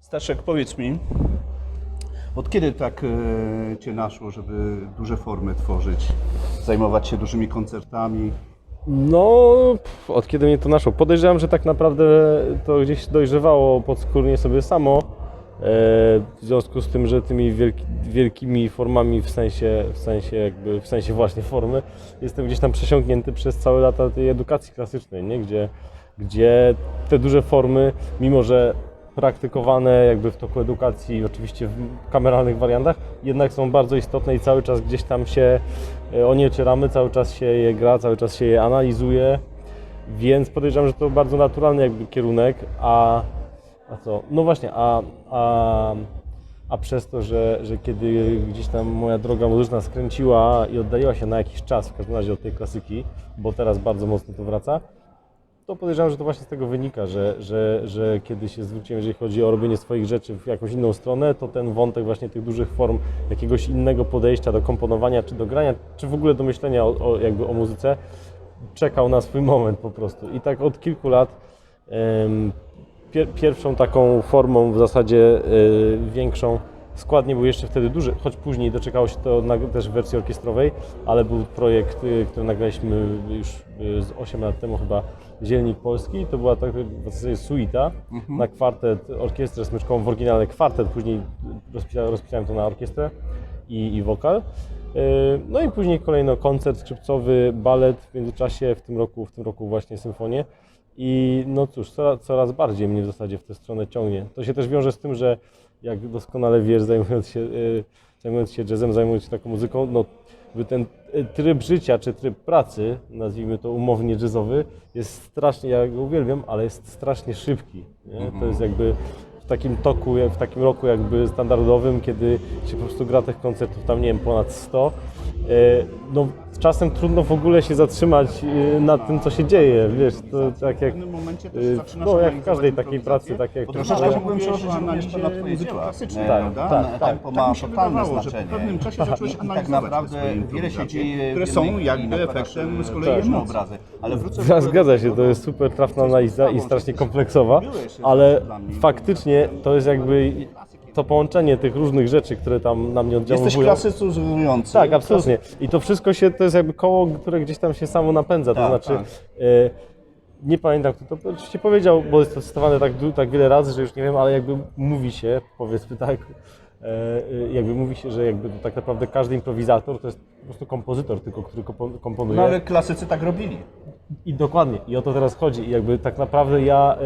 Staszek, powiedz mi, od kiedy tak e, Cię naszło, żeby duże formy tworzyć, zajmować się dużymi koncertami? No, od kiedy mnie to naszło? Podejrzewam, że tak naprawdę to gdzieś dojrzewało podskórnie sobie samo. E, w związku z tym, że tymi wielki, wielkimi formami w sensie, w sensie jakby, w sensie właśnie formy, jestem gdzieś tam przesiąknięty przez całe lata tej edukacji klasycznej, nie? Gdzie, gdzie te duże formy, mimo że praktykowane jakby w toku edukacji, oczywiście w kameralnych wariantach, jednak są bardzo istotne i cały czas gdzieś tam się e, o nie ocieramy, cały czas się je gra, cały czas się je analizuje, więc podejrzewam, że to bardzo naturalny jakby kierunek, a, a co? No właśnie, a, a, a przez to, że, że kiedy gdzieś tam moja droga muzyczna skręciła i oddaliła się na jakiś czas, w każdym razie od tej klasyki, bo teraz bardzo mocno to wraca, to podejrzewam, że to właśnie z tego wynika, że, że, że kiedy się zwróciłem, jeżeli chodzi o robienie swoich rzeczy w jakąś inną stronę, to ten wątek właśnie tych dużych form, jakiegoś innego podejścia do komponowania, czy do grania, czy w ogóle do myślenia o, o, jakby o muzyce, czekał na swój moment po prostu. I tak od kilku lat pierwszą taką formą w zasadzie y, większą skład nie był jeszcze wtedy duży, choć później doczekało się to też w wersji orkiestrowej, ale był projekt, y, który nagraliśmy już y, z 8 lat temu chyba, Zielnik Polski. To była tak w zasadzie suita na kwartet, orkiestrę smyczkową w oryginale kwartet, później rozpisałem, rozpisałem to na orkiestrę i, i wokal. No i później kolejno koncert skrzypcowy, balet w międzyczasie, w tym roku, w tym roku właśnie symfonię. I no cóż, coraz, coraz bardziej mnie w zasadzie w tę stronę ciągnie. To się też wiąże z tym, że jak doskonale wiesz, zajmując się, y, zajmując się jazzem, zajmując się taką muzyką, no ten y, tryb życia czy tryb pracy, nazwijmy to umownie jazzowy, jest strasznie, ja go uwielbiam, ale jest strasznie szybki. Nie? To jest jakby w takim toku, w takim roku jakby standardowym, kiedy się po prostu gra tych koncertów tam, nie wiem, ponad 100, y, no czasem trudno w ogóle się zatrzymać y, nad tym, co się dzieje, wiesz, to tak jak, W pewnym momencie też zaczynasz no jak w każdej takiej pracy, tak jak Bo to troszeczkę mógłbym przełożyć analizę na na muzyki dzieła, Tak, prawda? tak, Na- tak. Tak ma mi się totalne wydawało, że znaczenie. w pewnym czasie zacząłeś analizować tak te naprawdę wiele się dzieje, które są jakby efektem e, z kolei obrazy. Ale wrócę Zgadza- się, to jest super trafna analiza i strasznie kompleksowa, ale faktycznie to jest jakby to połączenie tych różnych rzeczy, które tam na mnie Jesteś oddziałują. klasycyzujący. Tak, absolutnie. I to wszystko się, to jest jakby koło, które gdzieś tam się samo napędza, to Tak, znaczy tak. e, nie pamiętam kto to oczywiście powiedział, bo jest to cytowane tak, tak wiele razy, że już nie wiem, ale jakby mówi się, powiedzmy tak, e, e, jakby mówi się, że jakby tak naprawdę każdy improwizator to jest po prostu kompozytor tylko, który kompo- komponuje. No ale klasycy tak robili. I dokładnie, i o to teraz chodzi. I jakby tak naprawdę ja,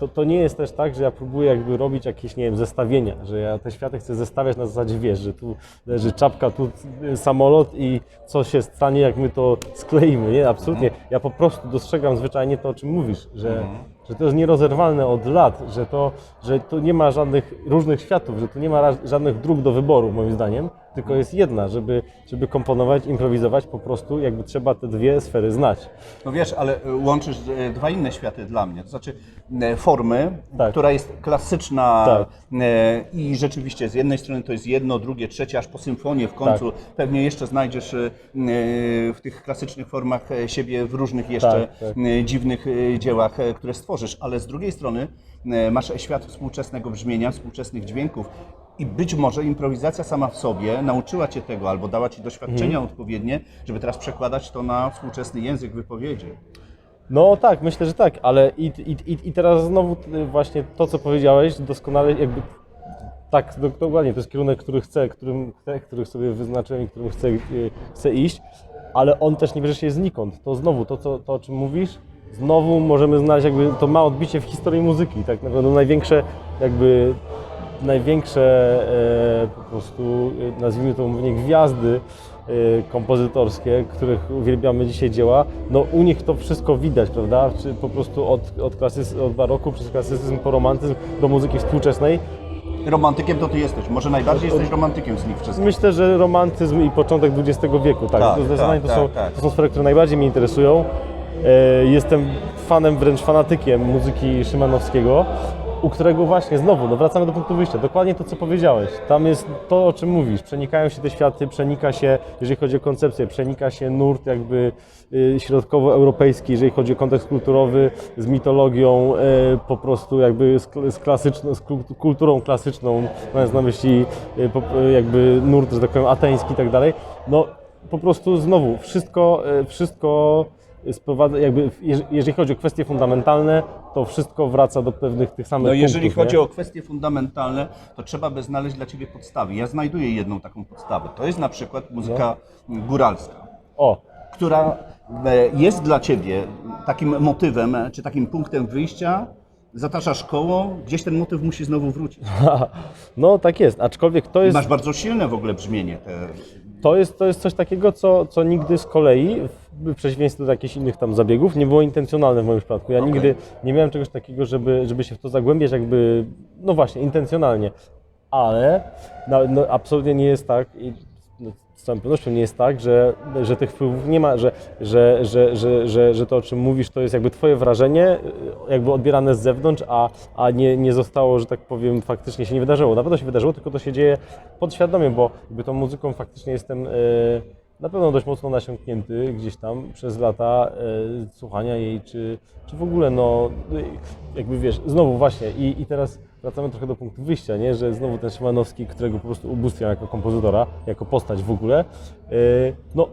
to, to nie jest też tak, że ja próbuję jakby robić jakieś, nie wiem, zestawienia, że ja te światy chcę zestawiać na zasadzie, wiesz, że tu leży czapka, tu e, samolot i co się stanie, jak my to skleimy, nie? Absolutnie. Ja po prostu dostrzegam zwyczajnie to, o czym mówisz, że, że to jest nierozerwalne od lat, że to, że tu nie ma żadnych różnych światów, że tu nie ma żadnych dróg do wyboru, moim zdaniem, tylko jest jedna, żeby, żeby komponować, improwizować, po prostu jakby trzeba te dwie sfery znać. No wiesz, ale e, łączysz e, dwa inne światy dla mnie. To znaczy e, formy, Tak. która jest klasyczna Tak. i rzeczywiście z jednej strony to jest jedno, drugie, trzecie, aż po symfonię w końcu. Tak. Pewnie jeszcze znajdziesz w tych klasycznych formach siebie w różnych jeszcze Tak, tak. e, dziwnych dziełach, które stworzysz, ale z drugiej strony e, masz świat współczesnego brzmienia, współczesnych dźwięków. I być może improwizacja sama w sobie nauczyła Cię tego albo dała Ci doświadczenia Mhm. odpowiednie, żeby teraz przekładać to na współczesny język wypowiedzi. No tak, myślę, że tak, ale i, i, i, teraz znowu y, właśnie to, co powiedziałeś, doskonale jakby tak, do- dokładnie, to jest kierunek, który chcę, którym, chcę, który sobie wyznaczyłem i którym chcę, y, chcę iść, ale on też nie bierze się znikąd. To znowu, to, co, to o czym mówisz, znowu możemy znaleźć jakby, to ma odbicie w historii muzyki, tak naprawdę największe jakby największe e, po prostu, e, nazwijmy to umownie, gwiazdy e, kompozytorskie, których uwielbiamy dzisiaj dzieła, no u nich to wszystko widać, prawda? Czy po prostu od, od, klasys, od baroku przez klasycyzm po romantyzm do muzyki współczesnej. Romantykiem to ty jesteś. Może najbardziej jesteś romantykiem z nich wszystkich. Myślę, że romantyzm i początek XX wieku, tak, Tak, to zdecydowanie tak, to, są, tak, tak. to są sfery, które najbardziej mnie interesują. E, Jestem fanem, wręcz fanatykiem muzyki Szymanowskiego u którego właśnie znowu, no wracamy do punktu wyjścia, dokładnie to, co powiedziałeś. Tam jest to, o czym mówisz. Przenikają się te światy, przenika się, jeżeli chodzi o koncepcję, przenika się nurt jakby y, środkowoeuropejski, jeżeli chodzi o kontekst kulturowy, z mitologią, y, po prostu jakby z, kl- z klasyczną, z kul- kulturą klasyczną, mając na myśli y, jakby nurt, że tak powiem, ateński i tak dalej. No po prostu znowu, wszystko, wszystko sprowadza, jakby, jeż- jeżeli chodzi o kwestie fundamentalne, to wszystko wraca do pewnych tych samych No jeżeli punktów, chodzi nie? o kwestie fundamentalne, to trzeba by znaleźć dla Ciebie podstawy. Ja znajduję jedną taką podstawę. To jest na przykład muzyka góralska, O, która e, jest dla Ciebie takim motywem, e, czy takim punktem wyjścia, zataczasz koło, gdzieś ten motyw musi znowu wrócić. no tak jest, aczkolwiek to jest, Masz bardzo silne w ogóle brzmienie. Te, to jest, to jest coś takiego, co, co nigdy z kolei, w przeciwieństwie do jakichś innych tam zabiegów, nie było intencjonalne w moim przypadku. Ja Okej. nigdy nie miałem czegoś takiego, żeby, żeby się w to zagłębiać jakby, no właśnie, intencjonalnie. Ale no, no, absolutnie nie jest tak i z całą pewnością nie jest tak, że, że tych wpływów nie ma, że, że, że, że, że, że to, o czym mówisz, to jest jakby twoje wrażenie, jakby odbierane z zewnątrz, a, a nie, nie zostało, że tak powiem, faktycznie się nie wydarzyło. Na pewno się wydarzyło, tylko to się dzieje podświadomie, bo jakby tą muzyką faktycznie jestem y, na pewno dość mocno nasiąknięty gdzieś tam przez lata y, słuchania jej, czy, czy w ogóle, no, jakby wiesz, znowu właśnie i, i teraz wracamy trochę do punktu wyjścia, nie? że znowu ten Szymanowski, którego po prostu ubóstwiam jako kompozytora, jako postać w ogóle, y, no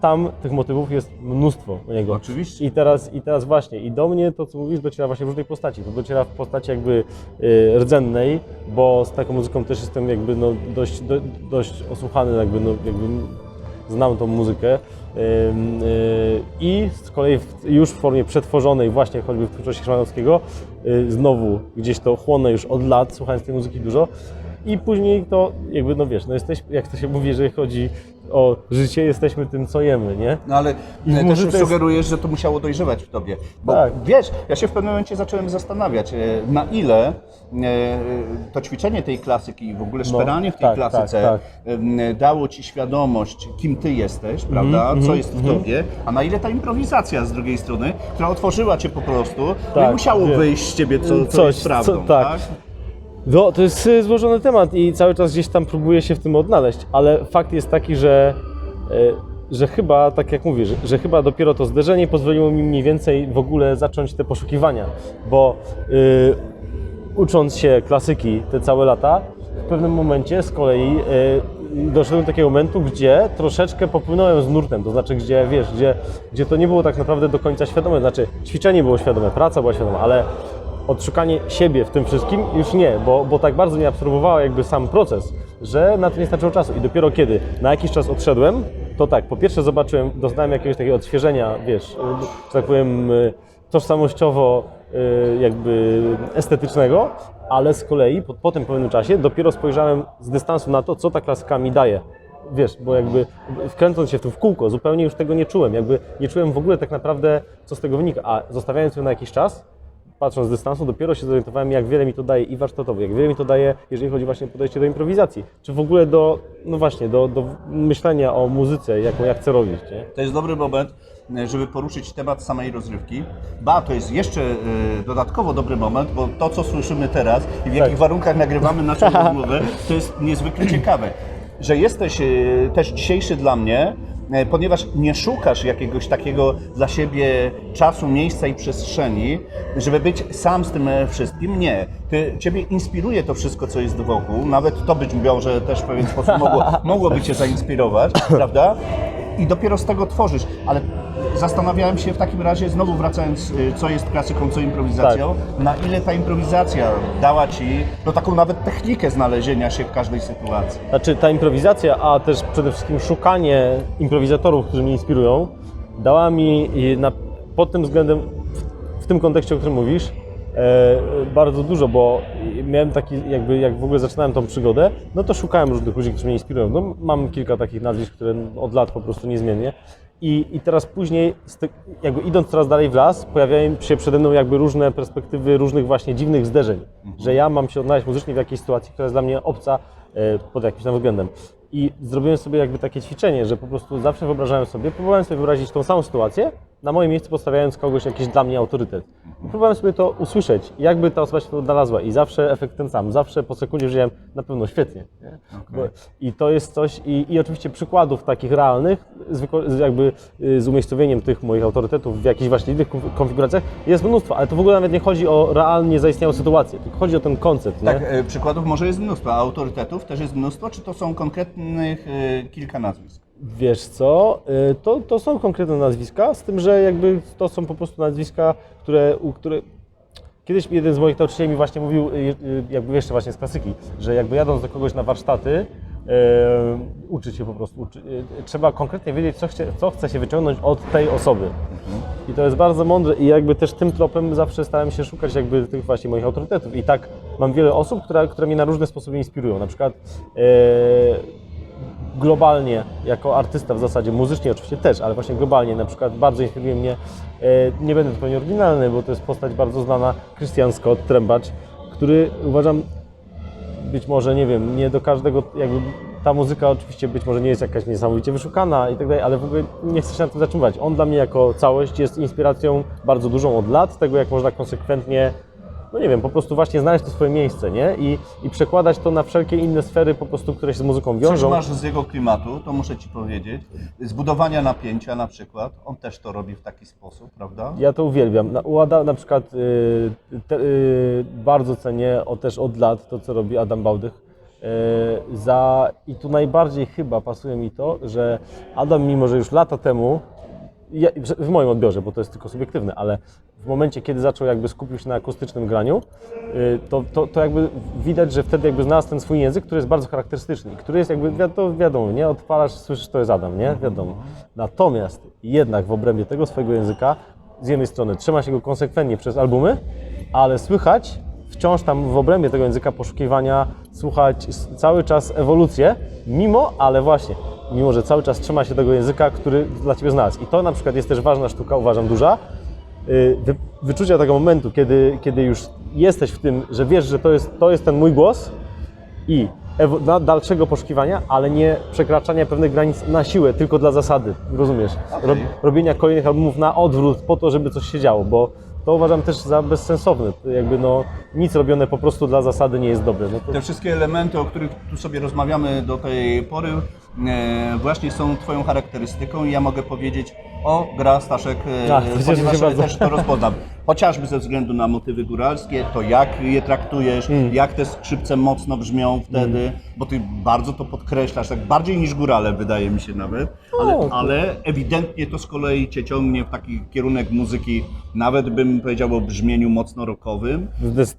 tam tych motywów jest mnóstwo u niego. Oczywiście. I teraz, I teraz właśnie, i do mnie to, co mówisz, dociera właśnie w różnej postaci. To dociera w postaci jakby y, rdzennej, bo z taką muzyką też jestem jakby no, dość, do, dość osłuchany, jakby, no, jakby znam tą muzykę. Y, I z kolei już w formie przetworzonej właśnie choćby w twórczości Szymanowskiego, y, znowu gdzieś to chłonę już od lat, słuchając tej muzyki dużo. I później to jakby, no wiesz, no jesteś, jak to się mówi, jeżeli chodzi o życie, jesteśmy tym, co jemy, nie? No ale I e, też muzyce jest- sugerujesz, że to musiało dojrzewać w tobie. Bo Tak. wiesz, ja się w pewnym momencie zacząłem zastanawiać, e, na ile e, to ćwiczenie tej klasyki i w ogóle szperanie w tej tak, klasyce tak, em, dało ci świadomość, kim ty jesteś, prawda, Mhm, co jest w tobie, a na ile ta improwizacja z drugiej strony, która otworzyła cię po prostu, no i Tak, musiało wiem. wyjść z ciebie, co, co Coś, jest prawdą, co- tak. No, to jest y, złożony temat i cały czas gdzieś tam próbuję się w tym odnaleźć, ale fakt jest taki, że, y, że chyba, tak jak mówię, że, chyba dopiero to zderzenie pozwoliło mi mniej więcej w ogóle zacząć te poszukiwania, bo y, ucząc się klasyki te całe lata, w pewnym momencie z kolei doszedłem do takiego momentu, gdzie troszeczkę popłynąłem z nurtem, to znaczy, gdzie wiesz, gdzie, gdzie to nie było tak naprawdę do końca świadome, znaczy ćwiczenie było świadome, praca była świadoma, ale odszukanie siebie w tym wszystkim już nie, bo, bo tak bardzo mnie absorbowała jakby sam proces, że na to nie starczyło czasu i dopiero kiedy na jakiś czas odszedłem, to tak, po pierwsze zobaczyłem, doznałem jakiegoś takiego odświeżenia, wiesz, y, że tak powiem, y, tożsamościowo y, jakby estetycznego, ale z kolei po, po tym pewnym czasie dopiero spojrzałem z dystansu na to, co ta klasyka mi daje. Wiesz, bo jakby wkręcąc się w to w kółko, zupełnie już tego nie czułem. Jakby nie czułem w ogóle tak naprawdę, co z tego wynika. A zostawiając ją na jakiś czas, patrząc z dystansu, dopiero się zorientowałem, jak wiele mi to daje i warsztatowo, jak wiele mi to daje, jeżeli chodzi właśnie o podejście do improwizacji, czy w ogóle do, no właśnie, do, do myślenia o muzyce, jaką ja chcę robić, nie? To jest dobry moment, żeby poruszyć temat samej rozrywki. Ba, to jest jeszcze e, dodatkowo dobry moment, bo to, co słyszymy teraz i w jakich warunkach nagrywamy naszą rozmowę, to jest niezwykle ciekawe. Że jesteś e, też dzisiejszy dla mnie, ponieważ nie szukasz jakiegoś takiego dla siebie czasu, miejsca i przestrzeni, żeby być sam z tym e, wszystkim. Nie. Ty, ciebie inspiruje to wszystko, co jest wokół. Nawet to być może też w pewien sposób mogło, mogłoby Cię zainspirować, prawda? i dopiero z tego tworzysz. Ale zastanawiałem się w takim razie, znowu wracając, y, co jest klasyką, co improwizacją, na ile ta improwizacja dała Ci no, taką nawet technikę znalezienia się w każdej sytuacji. Znaczy ta improwizacja, a też przede wszystkim szukanie improwizatorów, którzy mnie inspirują, dała mi i na, pod tym względem, w, w tym kontekście, o którym mówisz, bardzo dużo, bo miałem taki, jakby jak w ogóle zaczynałem tą przygodę, no to szukałem różnych ludzi, którzy mnie inspirują. No, mam kilka takich nazwisk, które od lat po prostu niezmiennie. I, I teraz później, jakby idąc coraz dalej w las, pojawiają się przede mną jakby różne perspektywy różnych właśnie dziwnych zderzeń, że ja mam się odnaleźć muzycznie w jakiejś sytuacji, która jest dla mnie obca e, pod jakimś tam względem. I zrobiłem sobie jakby takie ćwiczenie, że po prostu zawsze wyobrażałem sobie, próbowałem sobie wyobrazić tą samą sytuację, na moje miejsce postawiając kogoś jakiś dla mnie autorytet. Próbowałem sobie to usłyszeć, jakby ta osoba się to odnalazła i zawsze efekt ten sam, zawsze po sekundzie wiedziałem na pewno świetnie. Nie? Bo, I to jest coś, i, i oczywiście przykładów takich realnych, z, jakby y, z umiejscowieniem tych moich autorytetów w jakichś właśnie innych konf- konfiguracjach jest mnóstwo, ale to w ogóle nawet nie chodzi o realnie zaistniałą sytuację, tylko chodzi o ten koncept. Tak, nie? e, przykładów może jest mnóstwo, a autorytetów też jest mnóstwo, czy to są konkretnych e, kilka nazwisk? Wiesz co, y, to, to są konkretne nazwiska, z tym, że jakby to są po prostu nazwiska, które, u, które... Kiedyś jeden z moich nauczycieli mi właśnie mówił, y, y, jakby jeszcze właśnie z klasyki, że jakby jadąc do kogoś na warsztaty, y, uczyć się po prostu, uczy, trzeba konkretnie wiedzieć, co, chcie, co chce się wyciągnąć od tej osoby. I to jest bardzo mądre i jakby też tym tropem zawsze starałem się szukać jakby tych właśnie moich autorytetów. I tak mam wiele osób, które, które mnie na różne sposoby inspirują. Na przykład e, globalnie jako artysta w zasadzie, muzycznie oczywiście też, ale właśnie globalnie na przykład bardzo inspiruje mnie, e, nie będę zupełnie oryginalny, bo to jest postać bardzo znana, Christian Scott, trębacz, który uważam być może, nie wiem, nie do każdego, jakby ta muzyka oczywiście być może nie jest jakaś niesamowicie wyszukana i tak dalej, ale w ogóle nie chcę się na tym zatrzymywać. On dla mnie jako całość jest inspiracją bardzo dużą od lat, tego jak można konsekwentnie, no nie wiem, po prostu właśnie znaleźć to swoje miejsce, nie? I, i przekładać to na wszelkie inne sfery po prostu, które się z muzyką Coś wiążą. masz z jego klimatu, to muszę Ci powiedzieć. Zbudowania napięcia na przykład, on też to robi w taki sposób, prawda? Ja to uwielbiam. Na, u Ada, na przykład y, te, y, bardzo cenię o, też od lat to, co robi Adam Bałdych. Y, za, I tu najbardziej chyba pasuje mi to, że Adam, mimo że już lata temu, ja, w moim odbiorze, bo to jest tylko subiektywne, ale w momencie, kiedy zaczął jakby skupił się na akustycznym graniu, y, to, to, to jakby widać, że wtedy jakby znalazł ten swój język, który jest bardzo charakterystyczny i który jest jakby, to wiadomo, nie? Odpalasz, słyszysz, to jest Adam, nie? Wiadomo. Natomiast jednak w obrębie tego swojego języka, z jednej strony trzyma się go konsekwentnie przez albumy, ale słychać wciąż tam w obrębie tego języka poszukiwania, słuchać cały czas ewolucję, mimo, ale właśnie, mimo, że cały czas trzyma się tego języka, który dla Ciebie znalazł. I to na przykład jest też ważna sztuka, uważam, duża, y, wy, wyczucia tego momentu, kiedy, kiedy już jesteś w tym, że wiesz, że to jest, to jest ten mój głos i ewo- dalszego poszukiwania, ale nie przekraczania pewnych granic na siłę, tylko dla zasady, rozumiesz? Rob, robienia kolejnych albumów na odwrót po to, żeby coś się działo, bo to uważam też za bezsensowne. Jakby no, nic robione po prostu dla zasady nie jest dobre. No to, Te wszystkie elementy, o których tu sobie rozmawiamy do tej pory, właśnie są Twoją charakterystyką i ja mogę powiedzieć, o, gra Staszek, e, Tak, to cieszę się ponieważ bardzo. też to rozpoznam. Chociażby ze względu na motywy góralskie, to jak je traktujesz, Mm. jak te skrzypce mocno brzmią wtedy, bo Ty bardzo to podkreślasz, tak bardziej niż górale wydaje mi się nawet, ale, O, ale ewidentnie to z kolei Cię ciągnie w taki kierunek muzyki, nawet bym powiedział o brzmieniu mocno rockowym.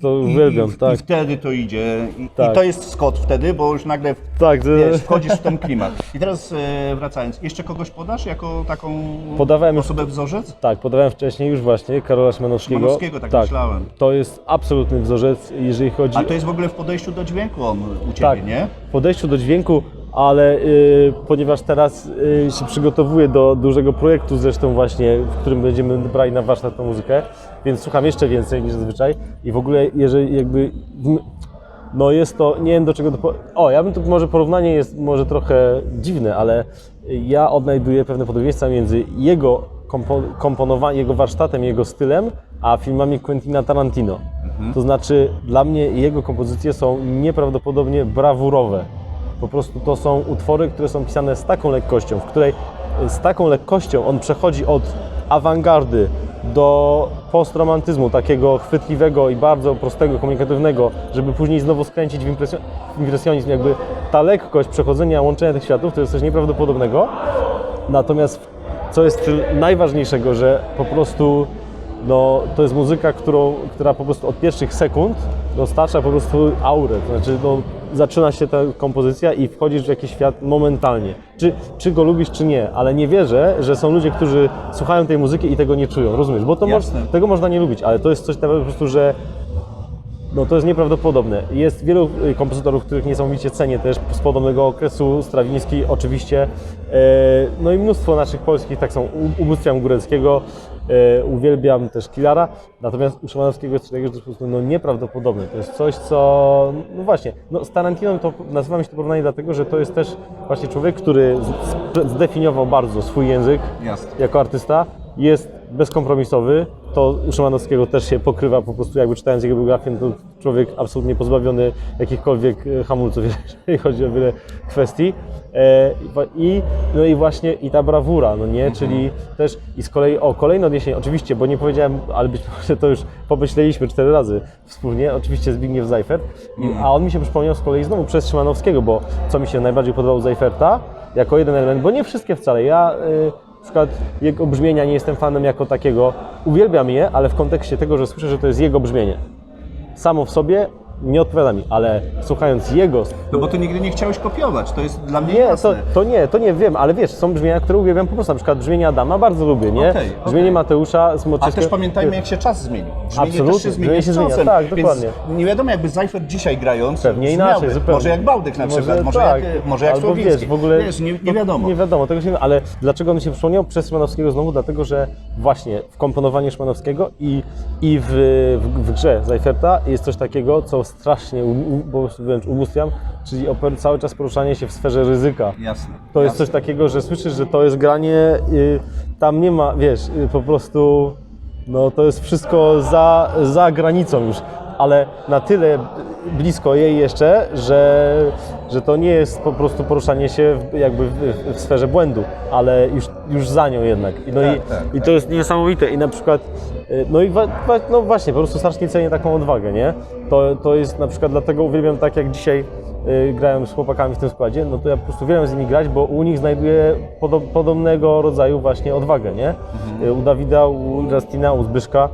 To uwielbiam, tak. I wtedy to idzie. I, Tak. I to jest Scott wtedy, bo już nagle Tak, wiesz, wchodzisz w ten klimat. I teraz e, wracając, jeszcze kogoś podasz jako taką Podawałem osobę wzorzec? Tak, podawałem wcześniej już właśnie Karola Szymanowskiego. Szymanowskiego, tak myślałem. To jest absolutny wzorzec, jeżeli chodzi A to jest w ogóle w podejściu do dźwięku on u Ciebie, tak, nie? w podejściu do dźwięku, ale y, ponieważ teraz y, się przygotowuję do dużego projektu zresztą właśnie, w którym będziemy brali na warsztat tą muzykę, więc słucham jeszcze więcej niż zazwyczaj i w ogóle jeżeli jakby no jest to, nie wiem do czego. O, ja bym tu może porównanie jest może trochę dziwne, ale ja odnajduję pewne podobieństwa między jego kompo, komponowaniem, jego warsztatem, jego stylem, a filmami Quentina Tarantino. To znaczy dla mnie jego kompozycje są nieprawdopodobnie brawurowe. Po prostu to są utwory, które są pisane z taką lekkością, w której z taką lekkością on przechodzi od awangardy do postromantyzmu, takiego chwytliwego i bardzo prostego, komunikatywnego, żeby później znowu skręcić w impresjonizm. Jakby ta lekkość przechodzenia, łączenia tych światów to jest coś nieprawdopodobnego. Natomiast co jest najważniejszego, że po prostu no, to jest muzyka, którą, która po prostu od pierwszych sekund dostarcza po prostu aurę. To znaczy, no, zaczyna się ta kompozycja i wchodzisz w jakiś świat momentalnie. Czy, czy go lubisz, czy nie, ale nie wierzę, że są ludzie, którzy słuchają tej muzyki i tego nie czują, rozumiesz? Bo to Jasne. tego można nie lubić, ale to jest coś takiego po prostu, że no to jest nieprawdopodobne. Jest wielu y, kompozytorów, których niesamowicie cenię też z podobnego okresu, Strawiński oczywiście, e, no i mnóstwo naszych polskich, tak są, ubóstwiam Góreckiego, uwielbiam też Kilara, natomiast u Szymanowskiego jest coś jest po prostu no, nieprawdopodobne. To jest coś, co, no właśnie, no z Tarantino to nazywa mi się to porównanie dlatego, że to jest też właśnie człowiek, który zdefiniował bardzo swój język, Jasne. jako artysta, jest bezkompromisowy. To u Szymanowskiego też się pokrywa po prostu, jakby czytając jego biografię, no to człowiek absolutnie pozbawiony jakichkolwiek e, hamulców, jeżeli chodzi o wiele kwestii. E, i no i właśnie i ta brawura, no nie, czyli też i z kolei, o kolejne odniesienie, oczywiście, bo nie powiedziałem, ale być może to już pomyśleliśmy cztery razy wspólnie, oczywiście Zbigniew Zajfert, I, a on mi się przypomniał z kolei znowu przez Szymanowskiego, bo co mi się najbardziej podobało Zajferta, jako jeden element, bo nie wszystkie wcale, ja y, na przykład jego brzmienia nie jestem fanem jako takiego, uwielbiam je, ale w kontekście tego, że słyszę, że to jest jego brzmienie. Samo w sobie nie odpowiada mi, ale słuchając jego No bo ty nigdy nie chciałeś kopiować, to jest dla mnie nie, to, jasne. to nie, to nie wiem, ale wiesz, są brzmienia, które uwielbiam po prostu, na przykład brzmienie Adama bardzo lubię, nie? Okej, Brzmienie okej. Mateusza z A też pamiętajmy, jak się czas zmienił. Brzmienie Absolutnie, też się zmienia brzmienie się zmienia, czasem. tak, więc dokładnie. Nie wiadomo, jakby Zajfert dzisiaj grając Pewnie brzmiałby. inaczej, zupełnie. Może jak Bałdyk na przykład, może, tak. jak, może jak Albo Słowiński. wiesz, w ogóle Wiesz, nie, nie to- wiadomo. Nie wiadomo, tego się nie wiem, ale dlaczego on się przypomniał przez Szymanowskiego znowu? Dlatego, że właśnie w komponowaniu Szymanowskiego i, i w, w, w grze Zajferta jest coś takiego, co strasznie, prostu wręcz ubóstwiam, czyli cały czas poruszanie się w sferze ryzyka. Jasne. To jest jasne. coś takiego, że słyszysz, że to jest granie, y, tam nie ma, wiesz, y, po prostu, no to jest wszystko za, za granicą już, ale na tyle blisko jej jeszcze, że, że to nie jest po prostu poruszanie się w, jakby w, w sferze błędu, ale już, już za nią jednak. I, no i, Tak, tak, i to jest niesamowite i na przykład, no i wa, wa, no właśnie, po prostu strasznie cenię taką odwagę, nie? To, to jest na przykład dlatego uwielbiam tak jak dzisiaj y, grałem z chłopakami w tym składzie, no to ja po prostu uwielbiam z nimi grać, bo u nich znajduję podo podobnego rodzaju właśnie odwagę, nie? Y, U Dawida, u Justina, u Zbyszka,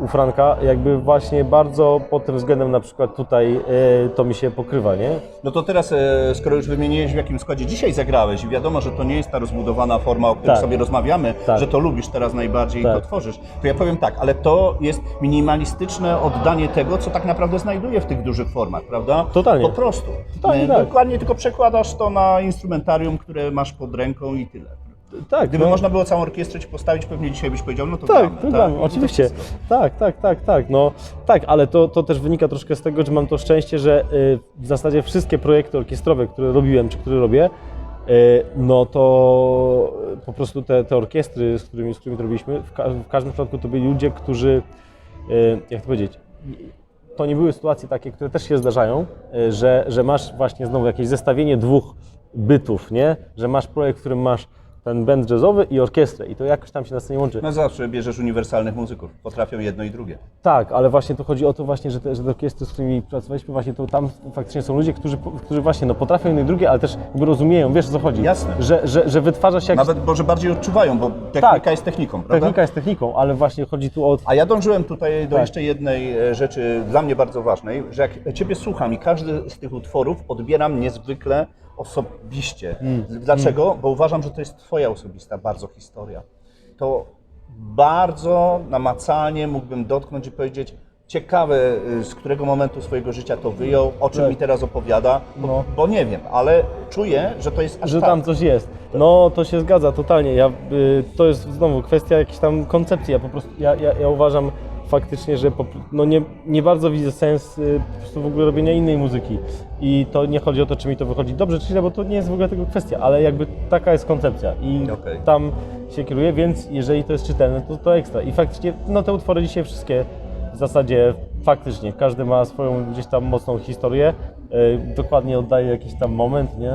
u Franka, jakby właśnie bardzo pod tym względem na przykład tutaj y, to mi się pokrywa, nie? No to teraz, e, skoro już wymieniłeś, w jakim składzie dzisiaj zagrałeś i wiadomo, że to nie jest ta rozbudowana forma, o której Tak. sobie rozmawiamy, Tak. że to lubisz teraz najbardziej Tak. i to tworzysz, to ja powiem tak, ale to jest minimalistyczne oddanie tego, co tak naprawdę znajduje w tych dużych formach, prawda? Totalnie. Po prostu. Totalnie E, tak. Dokładnie tylko przekładasz to na instrumentarium, które masz pod ręką i tyle. Tak, Gdyby no. można było całą orkiestrę ci postawić, pewnie dzisiaj byś powiedział, no to Tak, gramy, to gramy, to oczywiście. Tak, tak, tak, tak. No tak, ale to, to też wynika troszkę z tego, że mam to szczęście, że y, w zasadzie wszystkie projekty orkiestrowe, które robiłem, czy które robię, y, no to po prostu te, te orkiestry, z którymi, z którymi to robiliśmy, w, ka- w każdym przypadku to byli ludzie, którzy, y, jak to powiedzieć, to nie były sytuacje takie, które też się zdarzają, że, że masz właśnie znowu jakieś zestawienie dwóch bytów, nie? Że masz projekt, w którym masz ten band jazzowy i orkiestrę i to jakoś tam się na scenie łączy. No zawsze bierzesz uniwersalnych muzyków, potrafią jedno i drugie. Tak, ale właśnie tu chodzi o to właśnie, że te, że te orkiestry, z którymi pracowaliśmy, właśnie to tam faktycznie są ludzie, którzy, którzy właśnie no, potrafią jedno i drugie, ale też jakby rozumieją, wiesz o co chodzi. Jasne. Że, że, że wytwarza się jakiś... Nawet może bardziej odczuwają, bo technika Tak. jest techniką, prawda? Technika jest techniką, ale właśnie chodzi tu o... A ja dążyłem tutaj do Tak. jeszcze jednej e, rzeczy dla mnie bardzo ważnej, że jak Ciebie słucham i każdy z tych utworów odbieram niezwykle osobiście. Mm. Dlaczego? Bo uważam, że to jest Twoja osobista bardzo historia. To bardzo namacalnie mógłbym dotknąć i powiedzieć, ciekawe y, z którego momentu swojego życia to wyjął, o czym Tak. mi teraz opowiada, bo, No. bo nie wiem, ale czuję, że to jest że tak. tam coś jest. No to się zgadza totalnie. Ja, y, to jest znowu kwestia jakiejś tam koncepcji. Ja po prostu ja, ja, ja uważam faktycznie, że po, no nie, nie bardzo widzę sens y, po prostu w ogóle robienia innej muzyki. I to nie chodzi o to, czy mi to wychodzi dobrze, czy źle, bo to nie jest w ogóle tego kwestia, ale jakby taka jest koncepcja i Okej. tam się kieruję, więc jeżeli to jest czytelne, to to ekstra. I faktycznie, no te utwory dzisiaj wszystkie w zasadzie faktycznie każdy ma swoją gdzieś tam mocną historię, e, dokładnie oddaje jakiś tam moment, nie?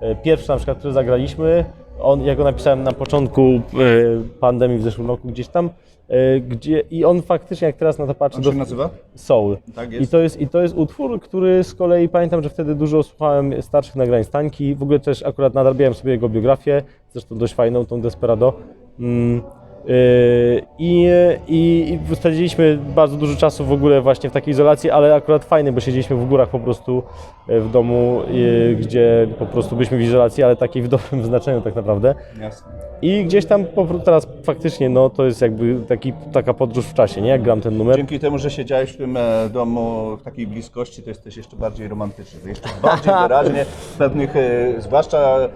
E, Pierwszy na przykład, który zagraliśmy, on, ja go napisałem na początku e, pandemii w zeszłym roku gdzieś tam, gdzie i on faktycznie, jak teraz na to patrzę, On do- się nazywa? Soul. Tak jest. I to, jest, I to jest utwór, który z kolei pamiętam, że wtedy dużo słuchałem starszych nagrań Stańki. W ogóle też akurat nadrabiałem sobie jego biografię, zresztą dość fajną, tą Desperado. Mm, I, i, I spędziliśmy bardzo dużo czasu w ogóle właśnie w takiej izolacji, ale akurat fajny, bo siedzieliśmy w górach po prostu e, w domu, yy, gdzie po prostu byliśmy w izolacji, ale takiej w dobrym znaczeniu tak naprawdę. Jasne. I gdzieś tam teraz faktycznie no, to jest jakby taki, taka podróż w czasie, nie? Jak gram ten numer. Dzięki temu, że siedziałeś w tym e, domu w takiej bliskości, to jesteś jeszcze bardziej romantyczny. Jeszcze bardziej wyraźnie pewnych, e, zwłaszcza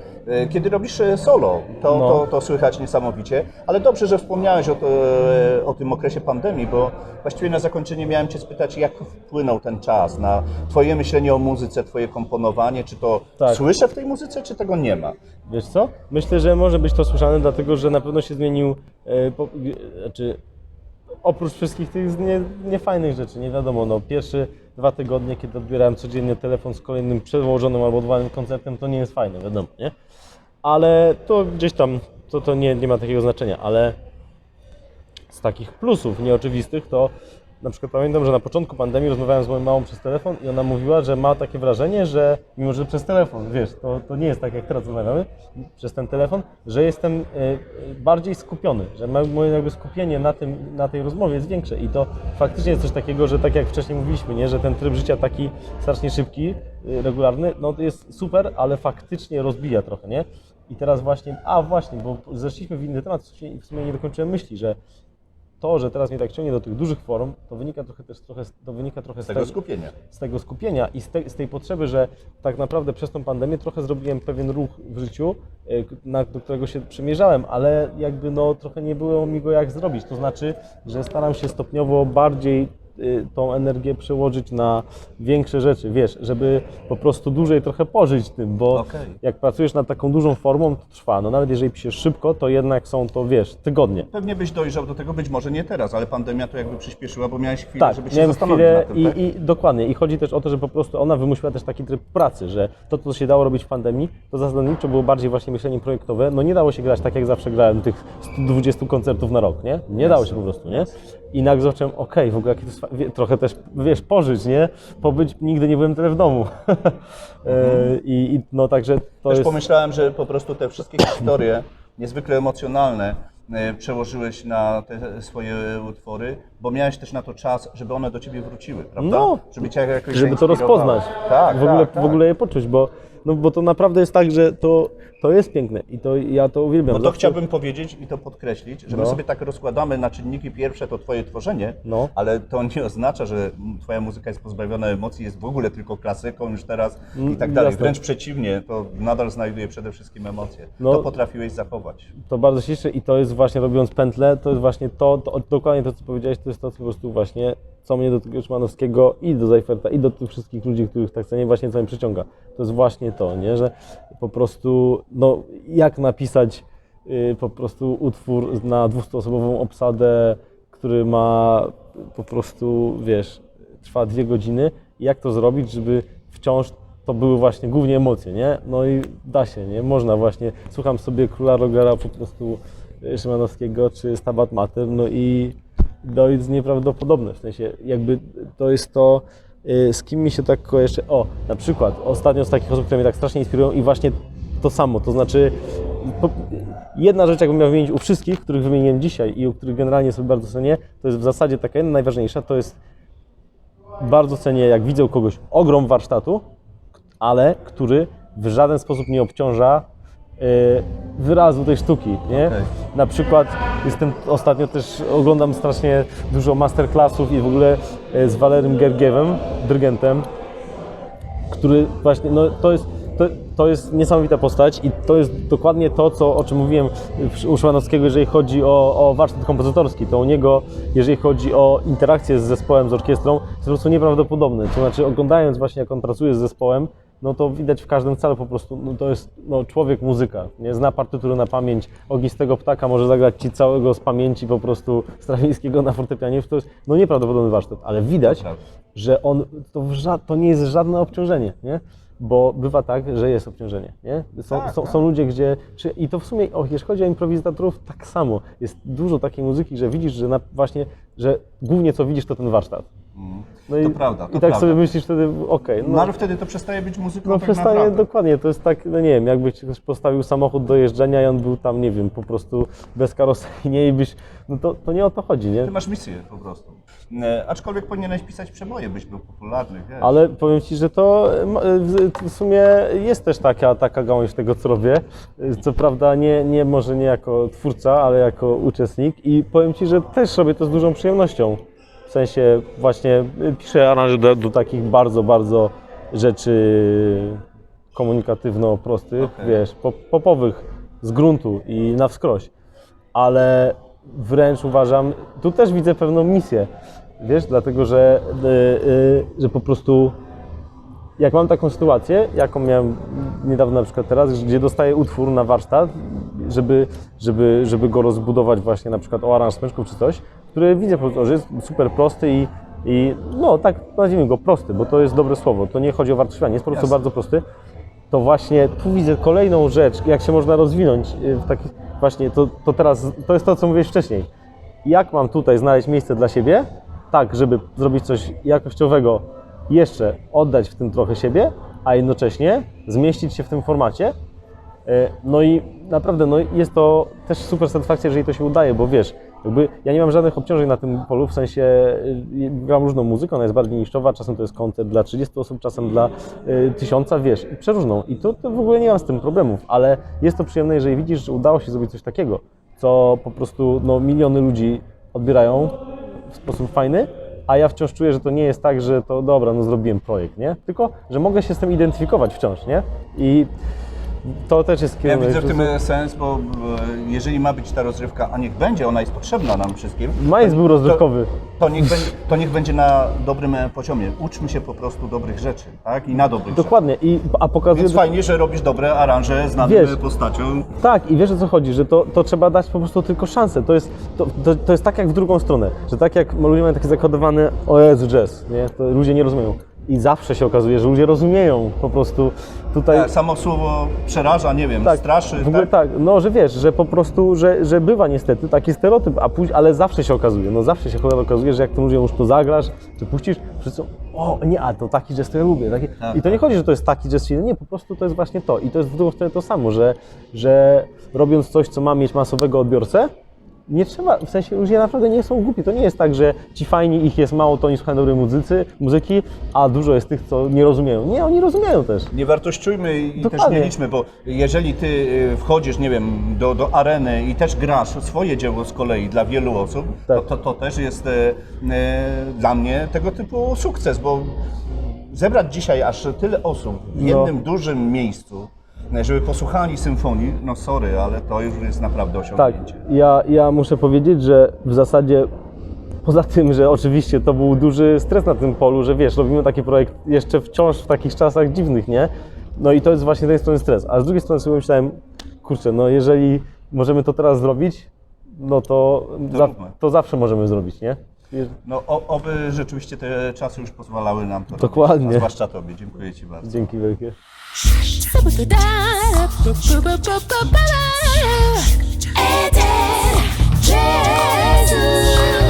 Kiedy robisz e, solo, to, No. to, to słychać niesamowicie, ale dobrze, że wspomniałeś o, to, e, o tym okresie pandemii, bo właściwie na zakończenie miałem Cię spytać, jak wpłynął ten czas na Twoje myślenie o muzyce, Twoje komponowanie, czy to Tak. słyszę w tej muzyce, czy tego nie ma? Wiesz co? Myślę, że może być to słyszane, dlatego że na pewno się zmienił, e, po, e, znaczy oprócz wszystkich tych nie, niefajnych rzeczy, nie wiadomo, no pierwsze dwa tygodnie, kiedy odbierałem codziennie telefon z kolejnym przełożonym albo odwołanym koncertem, to nie jest fajne, wiadomo, nie? Ale to gdzieś tam, to, to nie, nie ma takiego znaczenia, ale z takich plusów nieoczywistych to na przykład pamiętam, że na początku pandemii rozmawiałem z moją mamą przez telefon i ona mówiła, że ma takie wrażenie, że mimo, że przez telefon, wiesz, to, to nie jest tak jak teraz rozmawiamy, przez ten telefon, że jestem e, e, bardziej skupiony, że mo- moje jakby skupienie na, tym, na tej rozmowie jest większe i to faktycznie jest coś takiego, że tak jak wcześniej mówiliśmy, nie, że ten tryb życia taki strasznie szybki, e, regularny, no to jest super, ale faktycznie rozbija trochę, nie? I teraz właśnie, a właśnie, bo zeszliśmy w inny temat, w sumie nie dokończyłem myśli, że to, że teraz mnie tak ciągnie do tych dużych form, to wynika trochę też trochę, to wynika trochę Z tego skupienia. z tego skupienia i z, te, z tej potrzeby, że tak naprawdę przez tą pandemię trochę zrobiłem pewien ruch w życiu, e, na, do którego się przymierzałem, ale jakby no trochę nie było mi go jak zrobić. To znaczy, że staram się stopniowo bardziej tą energię przełożyć na większe rzeczy, wiesz, żeby po prostu dłużej trochę pożyć tym, bo Okej. jak pracujesz nad taką dużą formą, to trwa. No nawet jeżeli piszesz szybko, to jednak są to, wiesz, tygodnie. Pewnie byś dojrzał do tego, być może nie teraz, ale pandemia to jakby przyspieszyła, bo miałeś chwilę, Tak, żeby się miałem zastanowić chwilę tym, i, tak? i dokładnie. I chodzi też o to, że po prostu ona wymusiła też taki tryb pracy, że to, co się dało robić w pandemii, to zasadniczo było bardziej właśnie myślenie projektowe. No nie dało się grać tak, jak zawsze grałem tych 120 koncertów na rok, nie? Nie dało się po prostu, nie? I nagle zacząłem, okej, w ogóle jakie to jest, wie- trochę też, wiesz, pożyć, nie? Pobyć, nigdy nie byłem tyle w domu. E, I, I no także to Też jest... pomyślałem, że po prostu te wszystkie historie niezwykle emocjonalne e, przełożyłeś na te swoje utwory, bo miałeś też na to czas, żeby one do ciebie wróciły, prawda? No, żeby cię jakoś żeby to rozpoznać. Tak, w ogóle, tak, tak. w ogóle je poczuć, bo, no, bo to naprawdę jest tak, że to, to jest piękne i to ja to uwielbiam. Bo to Zawsze- chciałbym powiedzieć i to podkreślić, że my No. sobie tak rozkładamy na czynniki pierwsze to twoje tworzenie, No. ale to nie oznacza, że twoja muzyka jest pozbawiona emocji, jest w ogóle tylko klasyką już teraz i Mm, tak dalej. jasne. Wręcz przeciwnie, to nadal znajduje przede wszystkim emocje. No. To potrafiłeś zachować. To bardzo się cieszę i to jest właśnie robiąc pętlę, to jest właśnie to, to dokładnie to, co powiedziałeś, to jest to, co po prostu właśnie, co mnie do tego Szymanowskiego i do Zajferta i do tych wszystkich ludzi, których tak cenię, właśnie co mnie przyciąga. To jest właśnie to, nie, że po prostu, no jak napisać y, po prostu utwór na 200-osobową obsadę, który ma po prostu, wiesz, trwa dwie godziny jak to zrobić, żeby wciąż to były właśnie głównie emocje, nie? No i da się, nie? Można właśnie, słucham sobie Króla Rogera po prostu y, Szymanowskiego czy Stabat Mater, no i to jest nieprawdopodobne, w sensie jakby to jest to, y, z kim mi się tak jeszcze, o, na przykład ostatnio z takich osób, które mnie tak strasznie inspirują i właśnie to samo, to znaczy jedna rzecz, jakbym miał wymienić u wszystkich, których wymieniłem dzisiaj i u których generalnie sobie bardzo cenię, to jest w zasadzie taka jedna najważniejsza, to jest bardzo cenię, jak widzę u kogoś ogrom warsztatu, ale który w żaden sposób nie obciąża wyrazu tej sztuki, nie? Okej. Na przykład jestem ostatnio też oglądam strasznie dużo masterclassów i w ogóle e, z Walerym Gergiewem, dyrygentem, który właśnie, no to jest, to, to jest niesamowita postać i to jest dokładnie to, co, o czym mówiłem u Szymanowskiego, jeżeli chodzi o, o warsztat kompozytorski, to u niego, jeżeli chodzi o interakcję z zespołem, z orkiestrą, jest po prostu nieprawdopodobne. To znaczy, oglądając właśnie, jak on pracuje z zespołem, no to widać w każdym celu po prostu, no to jest no, człowiek muzyka, nie zna partytury na pamięć, ognistego ptaka może zagrać ci całego z pamięci po prostu Strawińskiego na fortepianie, to jest no nieprawdopodobny warsztat, ale widać, Prawda. że on, to, to nie jest żadne obciążenie, nie? Bo bywa tak, że jest obciążenie, nie? Są, Tak, są, tak. są ludzie, gdzie, czy, i to w sumie, o, jeśli chodzi o improwizatorów, tak samo, jest dużo takiej muzyki, że widzisz, że na, właśnie, że głównie co widzisz, to ten warsztat. No To prawda, to I tak prawda. sobie myślisz wtedy, okej, No, ale wtedy to przestaje być muzyką no tak przestaje, naprawdę. dokładnie, to jest tak, no nie wiem, jakbyś postawił samochód do jeżdżenia i on był tam, nie wiem, po prostu bez karoserii i byś, no to, to nie o to chodzi, nie? Ty masz misję po prostu. E, aczkolwiek powinieneś pisać przeboje, byś był popularny, wiesz. Ale powiem Ci, że to m, w w sumie jest też taka, taka gałąź tego, co robię. Co prawda nie, nie może nie jako twórca, ale jako uczestnik i powiem Ci, że też robię to z dużą przyjemnością. W sensie właśnie y, piszę aranże do, do takich bardzo, bardzo rzeczy komunikatywno-prostych, Okej. wiesz, po, popowych z gruntu i na wskroś. Ale wręcz uważam, tu też widzę pewną misję, wiesz, dlatego że, y, y, że po prostu jak mam taką sytuację, jaką miałem niedawno na przykład teraz, gdzie dostaję utwór na warsztat, żeby, żeby, żeby go rozbudować właśnie na przykład o aranż smyczków czy coś, który widzę po prostu, że jest super prosty i, i no tak nazwijmy go prosty, bo to jest dobre słowo, to nie chodzi o wartościowanie, jest po prostu Jasne. bardzo prosty, to właśnie tu widzę kolejną rzecz, jak się można rozwinąć y, w takich, właśnie to, to teraz, to jest to, co mówiłeś wcześniej. Jak mam tutaj znaleźć miejsce dla siebie, tak, żeby zrobić coś jakościowego, jeszcze oddać w tym trochę siebie, a jednocześnie zmieścić się w tym formacie. E, No i naprawdę no jest to też super satysfakcja, jeżeli to się udaje, bo wiesz, jakby ja nie mam żadnych obciążeń na tym polu, w sensie y, gram różną muzykę, ona jest bardziej niszczowa, czasem to jest koncert dla 30 osób, czasem dla y, tysiąca, wiesz, i przeróżną. I to, to w ogóle nie mam z tym problemów, ale jest to przyjemne, jeżeli widzisz, że udało się zrobić coś takiego, co po prostu no, miliony ludzi odbierają w sposób fajny, a ja wciąż czuję, że to nie jest tak, że to dobra, no zrobiłem projekt, nie? Tylko, że mogę się z tym identyfikować wciąż, nie? I to też jest Ja kierunek. widzę w to tym jest- sens, bo e, jeżeli ma być ta rozrywka, a niech będzie, ona jest potrzebna nam wszystkim. Majs był rozrywkowy. To niech, będzie, to niech będzie na dobrym e, poziomie. Uczmy się po prostu dobrych rzeczy, tak? I na dobrych Dokładnie. I, a pokazuje. Więc fajnie, że robisz dobre aranże znanym Wiesz. postacią. Tak, i wiesz o co chodzi, że to, to trzeba dać po prostu tylko szansę. To jest, to, to, to jest tak jak w drugą stronę, że tak jak ludzie mają takie zakodowane, o Jezu, jazz, nie? To ludzie nie rozumieją. I zawsze się okazuje, że ludzie rozumieją po prostu tutaj. Tak, samo słowo przeraża, nie wiem, straszy. W ogóle tak, no że wiesz, że po prostu, że, że bywa niestety taki stereotyp, a później, ale zawsze się okazuje, no zawsze się okazuje, że jak tym ludziom już to zagrasz, czy puścisz, wszyscy, o nie, a to taki jazz to ja lubię. Taki... Tak, I to nie chodzi, że to jest taki jazz, nie, po prostu to jest właśnie to. I to jest w drugą stronę to samo, że, że robiąc coś, co ma mieć masowego odbiorcę, nie trzeba, w sensie ludzie naprawdę nie są głupi. To nie jest tak, że ci fajni, ich jest mało, to oni słuchają dobrej muzycy, muzyki, a dużo jest tych, co nie rozumieją. Nie, oni rozumieją też. Nie wartościujmy i też Dokładnie. nie liczmy, bo jeżeli ty y, wchodzisz, nie wiem, do, do areny i też grasz swoje dzieło z kolei dla wielu osób, Tak. to, to, to też jest e, dla mnie tego typu sukces, bo zebrać dzisiaj aż tyle osób w No. jednym dużym miejscu, żeby posłuchali symfonii, no sorry, ale to już jest naprawdę Tak, osiągnięcie. ja, ja muszę powiedzieć, że w zasadzie poza tym, że oczywiście to był duży stres na tym polu, że wiesz, robimy taki projekt jeszcze wciąż w takich czasach dziwnych, nie? No i to jest właśnie z tej strony stres. A z drugiej strony sobie myślałem, kurczę, no jeżeli możemy to teraz zrobić, no to, za, róbmy. to zawsze możemy zrobić, nie? No o, oby rzeczywiście te czasy już pozwalały nam to Dokładnie. robić, zwłaszcza Tobie. Dziękuję Ci bardzo. Dzięki wielkie. 에덴 재즈